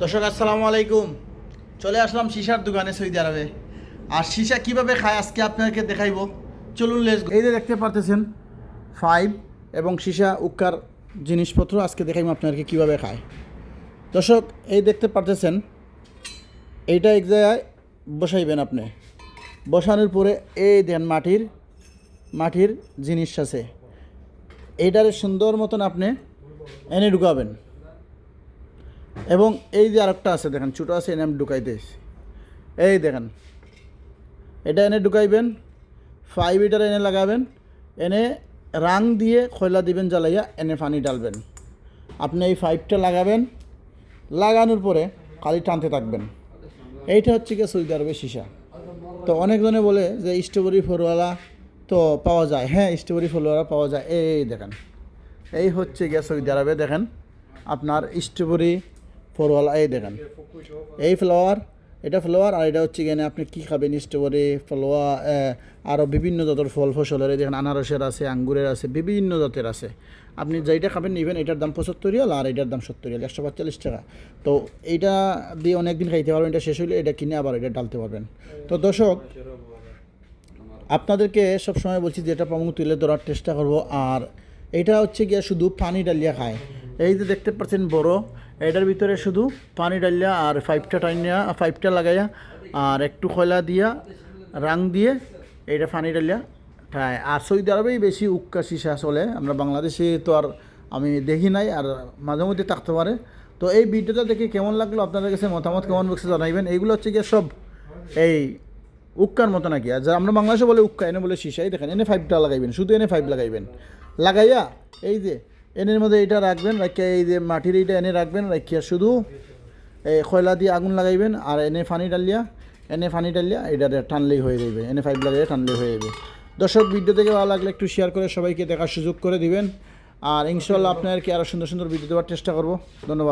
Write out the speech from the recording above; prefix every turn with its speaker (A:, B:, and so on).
A: দর্শক, আসসালামু আলাইকুম। চলে আসলাম সিসার দোকানে সৌদি আরবে। আর সিসা কীভাবে খায় আজকে আপনাকে দেখাইবো। চলুন লেস এই যে দেখতে পারতেছেন ফাইভ এবং সিসা উক্কার জিনিসপত্র আজকে দেখাইবো আপনাকে কীভাবে খায়। দর্শক, এই দেখতে পারতেছেন, এইটা এক জায়গায় বসাইবেন আপনি। বসানোর পরে এই দেন মাটির মাটির জিনিস আছে। এইটারে সুন্দর মতন আপনি এনে ঢুকাবেন। এবং এই যে আরেকটা আছে, দেখেন, ছোটো আছে, এনে আমি ঢুকাইতে এসেছি। এই দেখেন, এটা এনে ঢুকাইবেন ফাইভ লিটার এনে লাগাবেন, এনে রাং দিয়ে খয়লা দিবেন, জ্বালাইয়া এনে পানি ডালবেন আপনি এই পাইপটা লাগাবেন, লাগানোর পরে খালি টানতে থাকবেন। এইটা হচ্ছে গিয়ে সৌদি আরবের সীসা। তো অনেকজনে বলে যে স্ট্রবেরি ফলওয়ালা তো পাওয়া যায়। হ্যাঁ স্ট্রবেরি ফলওয়ালা পাওয়া যায়। এই দেখেন, এই হচ্ছে গিয়ে সৌদি আরবে, দেখেন, আপনার স্ট্রবেরি ফলওয়ালা এই দেখেন। এই ফ্লাওয়ার এটা ফ্লাওয়ার আর এটা হচ্ছে গিয়ে আপনি কী খাবেন স্ট্রবেরি ফলোয়া আরও বিভিন্ন জাতের ফল ফসলের, এই দেখেন আনারসের আছে, আঙ্গুরের আছে, বিভিন্ন জাতের আছে। আপনি যেইটা খাবেন নেবেন, এটার দাম পঁচাত্তর রিয়াল আর এটার দাম সত্তর রিয়াল, একশো পাঁচচল্লিশ টাকা। তো এইটা দিয়ে অনেক দিন খাইতে পারবেন, এটা শেষ হলে এটা কিনে আবার এটা ডালতে পারবেন। তো দর্শক, আপনাদেরকে সব সময় বলছি যে এটা পামু তুলে ধরার চেষ্টা করব, আর এটা হচ্ছে গিয়া শুধু পানি ডালিয়া খায়। এই যে দেখতে পাচ্ছেন বড়, এটার ভিতরে শুধু পানি ডালিয়া আর ফাইভটা টাইনিয়া ফাইভটা লাগাইয়া আর একটু খয়লা দিয়া, রাং দিয়ে এইটা পানি ডালিয়া খায় আর সৌদি আরবেই বেশি উক্কা সিসা চলে। আমরা বাংলাদেশে তো আর আমি দেখি নাই আর মাঝে মধ্যে থাকতে পারে। তো এই ভিডিওটা দেখে কেমন লাগল? আপনাদের কাছে মতামত কেমন বক্সে জানাইবেন। এইগুলো হচ্ছে গিয়ে সব এই উক্কার মতো নাকি? আর যা আমরা বাংলাদেশে বলে উক্কা, এনে বলে সিসাই দেখেন, এনে ফাইভটা লাগাইবেন, শুধু এনে ফাইভ লাগাইবেন। লাগাইয়া এই যে এনের মধ্যে এটা রাখবেন, রাখিয়া এই যে মাটির এইটা এনে রাখবেন, রাখিয়া শুধু এই খয়লা দিয়ে আগুন লাগাইবেন আর এনে ফানি ডালিয়া এনে ফানি ডালিয়া এটা টানলেই হয়ে যাবে এনে ফাইভ লাগাইয়া টানলেই হয়ে যাবে দর্শক ভিডিও থেকে ভালো লাগলে একটু শেয়ার করে সবাইকে দেখার সুযোগ করে দিবেন। আর ইনশাল্লাহ আপনাদেরকে আরও সুন্দর সুন্দর ভিডিও দেওয়ার চেষ্টা করব। ধন্যবাদ।